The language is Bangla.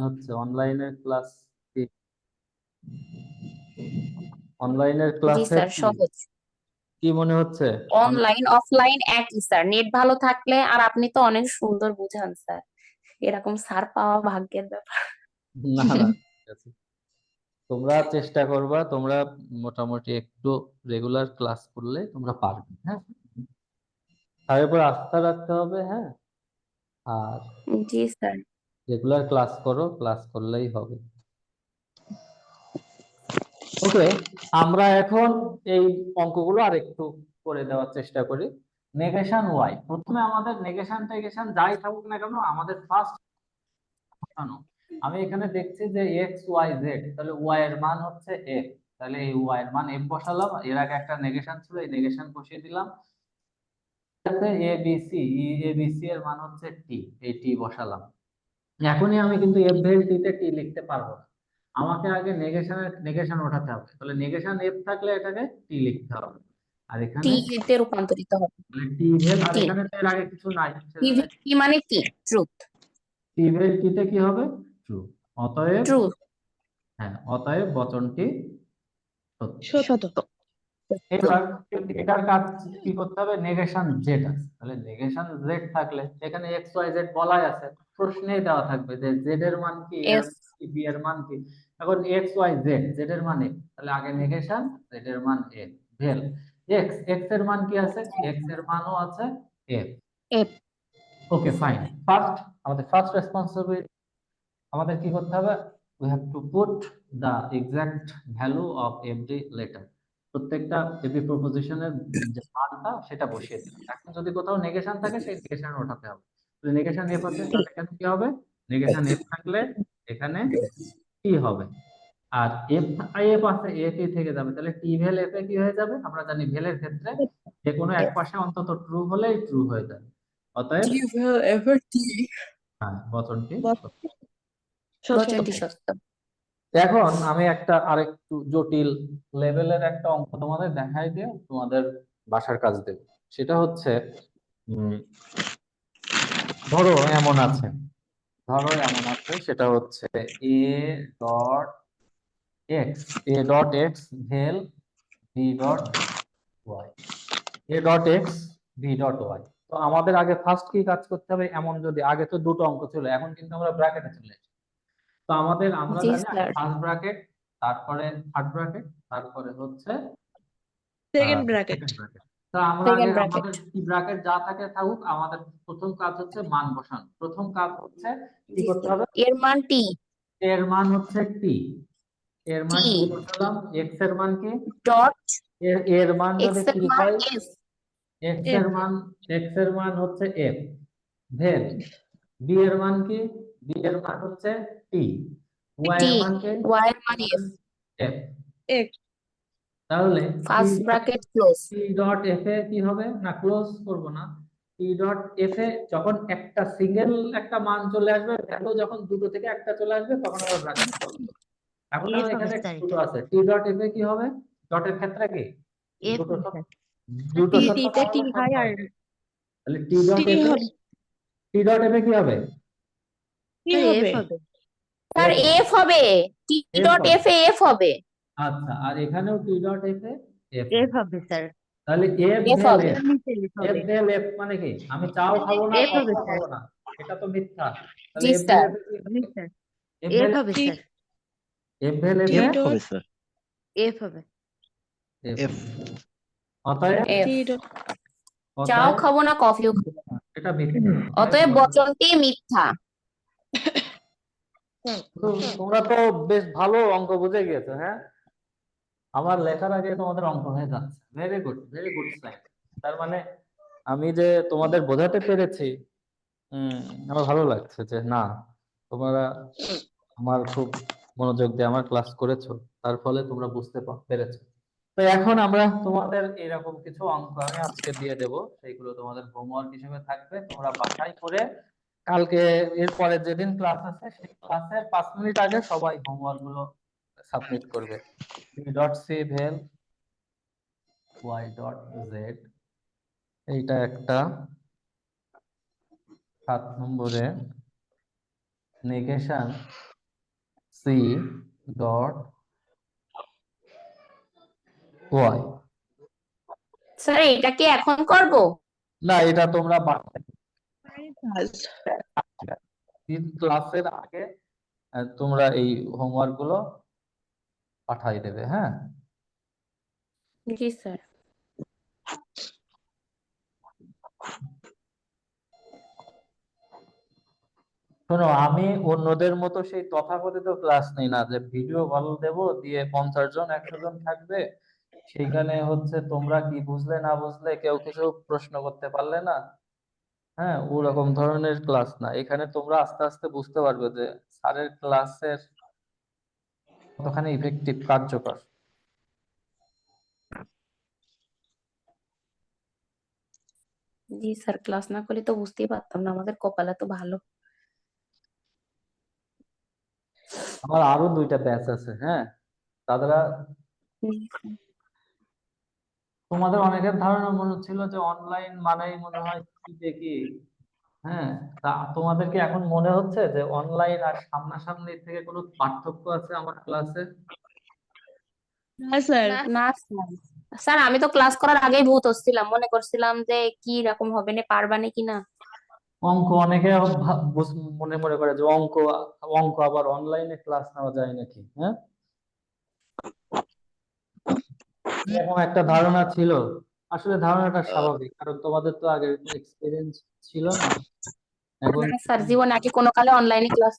হচ্ছে অনলাইনের ক্লাস কি? অনলাইনের ক্লাসে স্যার সহজ। কি মনে হচ্ছে? অনলাইন অফলাইন একই স্যার। নেট ভালো থাকলে আর আপনি তো অনেক সুন্দর বুঝান স্যার। এরকম স্যার পাওয়া ভাগ্যের ব্যাপার। না না তোমরা চেষ্টা করবা তোমরা মোটামুটি একটু রেগুলার ক্লাস করলে তোমরা পারবে হ্যাঁ? তার উপর আস্থা রাখতে হবে হ্যাঁ? আর জি স্যার। রেগুলার ক্লাস করো ক্লাস করলেই হবে। ওকে আমরা এখন এই অঙ্কগুলো আর একটু করে দেওয়ার চেষ্টা করি। নেগেশন ওয়াই প্রথমে আমাদের নেগেশন টেগেশন যাই থাকুক না কেন, আমাদের ফার্স্ট আমি এখানে দেখছি যে এক্স ওয়াই জেড তাহলে ওয়াই এর মান হচ্ছে এফ তাহলে এই ওয়াই এর মান এফ বসালাম, এর আগে একটা নেগেশন ছিল, এই নেগেশন বসিয়ে দিলাম। A B C A B C এর মান হচ্ছে টি এই টি বসালাম। এখনই আমি কিন্তু এফ ভেল টি তে টি লিখতে পারব না। আমাকে আগে নেগেশনের নেগেশন ওঠাতে হবে। তাহলে নেগেশন এফ থাকলে এটাকে টি লিখতে হবে। আর এখানে টি তে রূপান্তরিত হবে। টি ভেল আর এখানে তো এর আগে কিছু নাই। টি টি মানে টি ট্রুথ টি ভেল টি তে কি হবে? ট্রু অতএব ট্রুথ হ্যাঁ অতএব বচনটি সত্য। সত্য। এবার এটার কাজ কি করতে হবে? নেগেশন জেড আছে। তাহলে নেগেশন জেড থাকলে এখানে এক্স ওয়াই জেড বলাই আছে প্রশ্নেই দেওয়া থাকবে যে জেড এর মান কি. বি এর মান কি এখন এক্স ওয়াই জেড জেড এর মান? তাহলে আগে নেগেশন জেড এর মান এ ভেল এক্স এক্সের মান কি আছে? এক্সের মানও আছে F F okay fine first আমাদের ফার্স্ট রেসপন্সিবিলিটি আমাদের কি করতে হবে? We have to put the exact value of every letter প্রত্যেকটা এভরি প্রপোজিশনের যে মানটা সেটা বসিয়ে হবে। এখন যদি কোথাও নেগেশন থাকে সেই নেগেশন ওঠাতে হবে। নেগেশন এফ আছে তাহলে এখানে কি হবে? নেগেশন এফ থাকলে এখানে টি হবে। আর এফ এফ আছে এফ ই থেকে যাবে। তাহলে টি ভেল এফ এ কি হয়ে যাবে? আমরা জানি ভেলের ক্ষেত্রে যে কোনো এক পাশে অন্তত ট্রু হলেই ট্রু হয়ে যাবে অতএব হ্যাঁ বচনটি বচ- সত্য। বচনটি সত্য। এখন আমি একটা আরেকটু জটিল লেভেলের একটা অঙ্ক তোমাদের দেখাই দিয়ে তোমাদের বাসার কাজ দেব। সেটা হচ্ছে উম, ধরো এমন আছে। ধরো এমন আছে সেটা হচ্ছে A dot X A dot X vel V dot Y A dot X V dot Y তো আমাদের আগে ফার্স্ট কি কাজ করতে হবে? এমন যদি আগে তো দুটো অঙ্ক ছিল এখন কিন্তু আমরা ব্র্যাকেটে চলে এসেছি। তো আমাদের আমরা জানি ফার্স্ট ব্র্যাকেট তারপরে থার্ড ব্র্যাকেট তারপরে হচ্ছে সেকেন্ড ব্র্যাকেট। তো আমরা আগে আমাদের কি ব্র্যাকেট যা থাকে থাকুক আমাদের প্রথম কাজ হচ্ছে মান বসানো প্রথম কাজ হচ্ছে কি করতে হবে এর মান টি এর মান হচ্ছে টি এর মান কি বসালাম এক্সের মান কি ডট এর এর মান যদি এর কি মান হয় এক্সের মান এক্সের মান হচ্ছে এফ ভেল বি এর মান কি বি এর মান হচ্ছে টি ওয়াই এর মান কি ওয়াই এর মান এফ এফ F তাহলে first bracket close T dot F এ কি হবে? না ক্লোজ করব না। টি ডট এফ এ যখন একটা সিঙ্গেল একটা মান চলে আসবে ভ্যালু যখন দুটো থেকে একটা চলে আসবে তখন আবার ব্র্যাকেট করব। এখন F এখানে দুটো আছে। টি ডট এফ এ কি হবে? ডটের ক্ষেত্রে কি? দুটো সব- দুটো পাওয়া হয় আর তাহলে T dot T F T dot F এ কি হবে? T স্যার, হবে। স্যার এফ হবে। T dot. এফ এ এফ হবে। আচ্ছা আর এখানেও টি ডট এফ এ এফ F হবে স্যার তাহলে এফ F ভেল হবে। এফ নিচে এফ এফ মানে কি? আমি চাও খাব না F হবে স্যার। খাব না এটা তো মিথ্যা। তাহলে জি, F sir. Vel F F হবে স্যার এফ ভেল এফ হবে স্যার F হবে। এফ অতএব এফ T dot চাও খাব না কফিও খাব না। এটা মিথ্যা। অতএব বচনটি মিথ্যা। তো তোমরা তো বেশ ভালো অঙ্ক বুঝে গিয়েছো হ্যাঁ? আমার লেখার আগে তোমাদের অঙ্ক হয়ে যাচ্ছে। Very good very good sign তার মানে আমি যে তোমাদের বোঝাতে পেরেছি আমার ভালো লাগছে যে না, তোমরা আমার খুব মনোযোগ দিয়ে আমার ক্লাস করেছ, তার ফলে তোমরা বুঝতে পেরেছ। তো এখন আমরা তোমাদের এরকম কিছু অঙ্ক আমি আজকে দিয়ে দেব, সেইগুলো তোমাদের হোমওয়ার্ক হিসেবে থাকবে, তোমরা বাসায় করে কালকে এরপরে যেদিন ক্লাস আছে, সেই ক্লাসের পাঁচ মিনিট আগে সবাই হোমওয়ার্কগুলো সাবমিট করবে। Dot C vel Y dot Z এইটা একটা সাত নম্বরে negation C dot Y sir এটা কি এখন করব? না এটা তোমরা তিন ক্লাসের আগে তোমরা এই হোমওয়ার্কগুলো পাঠাই দেবে হ্যাঁ? জি স্যার। শোনো আমি অন্যদের মতো সেই তথাকথিত ক্লাস নেই না যে ভিডিও কল দেব দিয়ে পঞ্চাশ জন একশো জন থাকবে। সেইখানে হচ্ছে তোমরা কি বুঝলে না বুঝলে কেউ কিছু প্রশ্ন করতে পারলে না হ্যাঁ? ওরকম ধরনের ক্লাস না। এখানে তোমরা আস্তে আস্তে বুঝতে পারবে যে স্যারের ক্লাসের কতখানি ইফেক্টিভ কার্যকর? জি স্যার ক্লাস না করলে তো বুঝতেই পারতাম না আমাদের কপালে তো ভালো। আমার আরও দুইটা ব্যাচ আছে হ্যাঁ? তারা তোমাদের অনেকের ধারণা মনে হচ্ছিল যে অনলাইন মানেই মনে হয় কি দেখি হ্যাঁ তা তোমাদের কি এখন মনে হচ্ছে যে অনলাইন আর সামনাসামনি থেকে কোনো পার্থক্য আছে আমার ক্লাসে না স্যার না স্যার স্যার আমি তো ক্লাস করার আগেই ভূত হচ্ছিলাম মনে করছিলাম যে কি রকম হবে না পারবানে কিনা অঙ্ক অনেকে মনে মনে করে যে অঙ্ক অঙ্ক আবার অনলাইনে ক্লাস নেওয়া যায় নাকি হ্যাঁ? এরকম একটা ধারণা ছিল। আসলে ধারণাটা স্বাভাবিক কারণ তোমাদের তো আগে এক্সপিরিয়েন্স ছিল না। এখন স্যার জীবন আগে কোনো কালে অনলাইনে ক্লাস